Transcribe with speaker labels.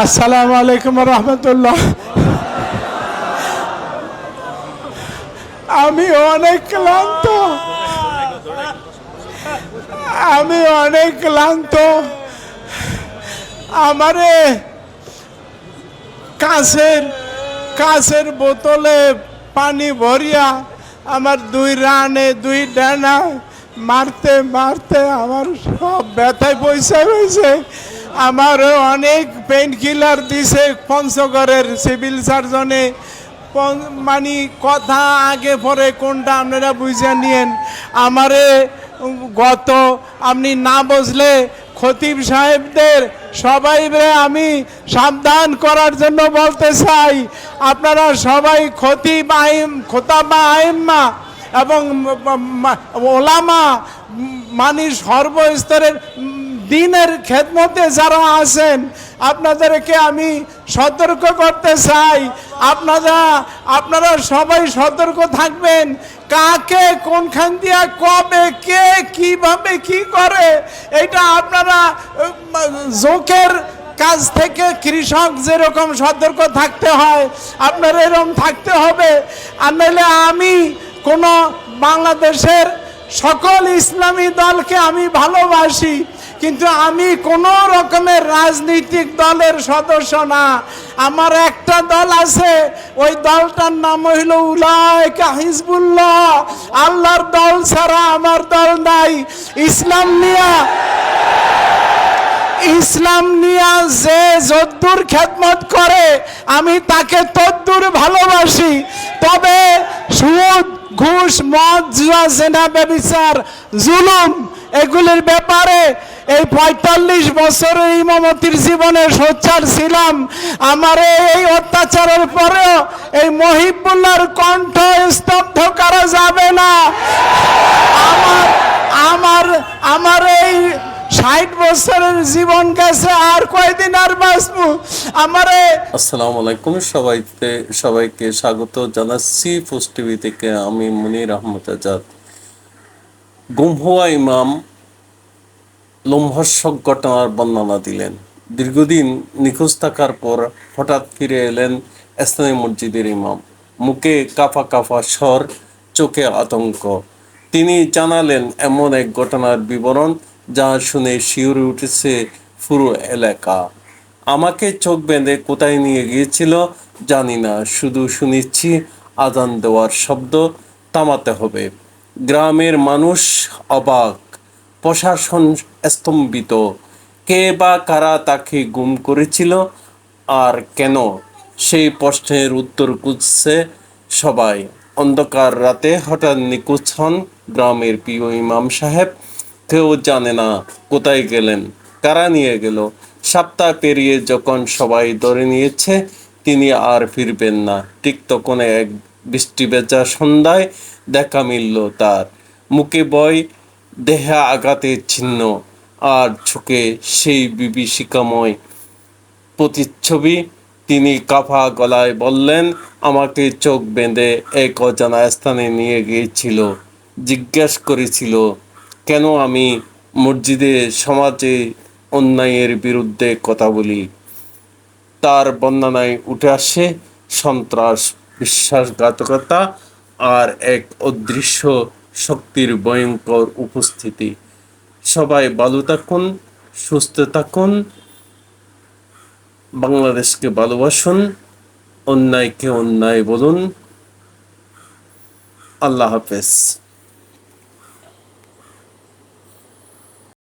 Speaker 1: আসসালামু আলাইকুম রহমতুল্লাহ। আমি অনেক ক্লান্ত। আমি অনেক ক্লান্ত। আমারে কাছের কাছের বোতলে পানি ভরিয়া আমার দুই রানে, দুই ডানা মারতে মারতে আমার সব ব্যথায় পয়সা হয়েছে। আমারও অনেক পেন কিলার দিছে পঞ্চগড়ের সিভিল সার্জনে মানে কথা আগে পরে কোনটা আপনারা বুঝে নিয়েন। আমারে গত আপনি না বুঝলে খতিব সাহেবদের সবাই আমি সাবধান করার জন্য বলতে চাই। আপনারা সবাই খতিব আইম, খোতাবা আইম্মা এবং ওলামা মানে সর্বস্তরের দিনের খেদমতে যারা আছেন, আপনাদেরকে আমি সতর্ক করতে চাই। আপনারা আপনারা সবাই সতর্ক থাকবেন। কাকে, কোনখান দিয়া কবে, কে কীভাবে কি করে, এটা আপনারা, জোকের কাজ থেকে কৃষক যেরকম সতর্ক থাকতে হয়, আপনার এরকম থাকতে হবে। আর নাহলে আমি কোনো বাংলাদেশের সকল ইসলামী দলকে আমি ভালোবাসি। কিন্তু আমি কোনো রকমের রাজনৈতিক দলের সদস্য না। আমার একটা দল আছে, ওই দলটার নাম হইল উলায়কা হিজবুল্লাহ। আল্লাহর দল ছাড়া আমার দল নাই। ইসলাম নিয়া ইসলাম নিয়া যে যদ্দুর খেদমত করে, আমি তাকে তদ্দুর ভালোবাসি। তবে সুদ, ঘুষ, মদ, জুয়া, জেনা, ব্যবিচার, জুলুম, এগুলির ব্যাপারে এই পঁয়তাল্লিশ বছরের ইমামতির জীবনে সোচ্চার ছিলাম। আমার এই অত্যাচারের পরেও এই মহিবুল্লাহর কণ্ঠ স্তব্ধ করা যাবে না। আমার আমার আমার এই ষাট বছরের জীবন গেছে, আর কয়দিন আর বাঁচবো? আমার
Speaker 2: আসসালামু আলাইকুম সবাইকে সবাইকে স্বাগত জানাচ্ছি পোস্ট থেকে আমি মুনির আহমদ আজাদ। গুম হওয়া ইমাম লোমহর্ষক ঘটনার বর্ণনা দিলেন। দীর্ঘদিন নিখোঁজ থাকার পর হঠাৎ ফিরে এলেন স্থানীয় মসজিদের ইমাম। মুখে কাফা কাফা স্বর, চোখে আতঙ্ক। তিনি জানালেন, এমন এক ঘটনার বিবরণ যা শুনে শিউরে উঠেছে পুরো এলাকা। আমাকে চোখ বেঁধে কোথায় নিয়ে গিয়েছিল জানি না। শুধু শুনেছি আজান দেওয়ার শব্দ থামাতে হবে। গ্রামের মানুষ অবাক। প্রশাসন স্তম্ভিত। কে বা কারা তাকে গুম করেছিল আর কেন? সেই প্রশ্নের উত্তর খুঁজছে সবাই। অন্ধকার রাতে হঠাৎ নিখোঁজ হন গ্রামের প্রিয় ইমাম সাহেব। কেউ জানে না কোথায় গেলেন, কারা নিয়ে গেল। সপ্তাহ পেরিয়ে যখন সবাই ধরে নিয়েছে, তিনি আর ফিরবেন না। ঠিক তখন এক বৃষ্টি বেচা সন্ধ্যায় দেখা মিলল তার। মুখে বয় দেহে আঘাতের চিহ্ন আর চোখে সেই বিভীষিকাময় প্রতিচ্ছবি। তিনি কাফা গলায় বললেন, আমাকে চোখ বেঁধে এক অজানা স্থানে নিয়ে গিয়েছিল, জিজ্ঞেস করেছিল, কেন আমি মসজিদে সমাজে অন্যায়ের বিরুদ্ধে কথা বলি? তার বর্ণনায় উঠে আসে সন্ত্রাস, বিশ্বাসঘাতকতা, আর এক অদৃশ্য শক্তির ভয়ঙ্কর উপস্থিতি। সবাই ভালো থাকুন, সুস্থ থাকুন, বাংলাদেশকে ভালোবাসুন, অন্যায়কে অন্যায় বলুন। আল্লাহ হাফেজ।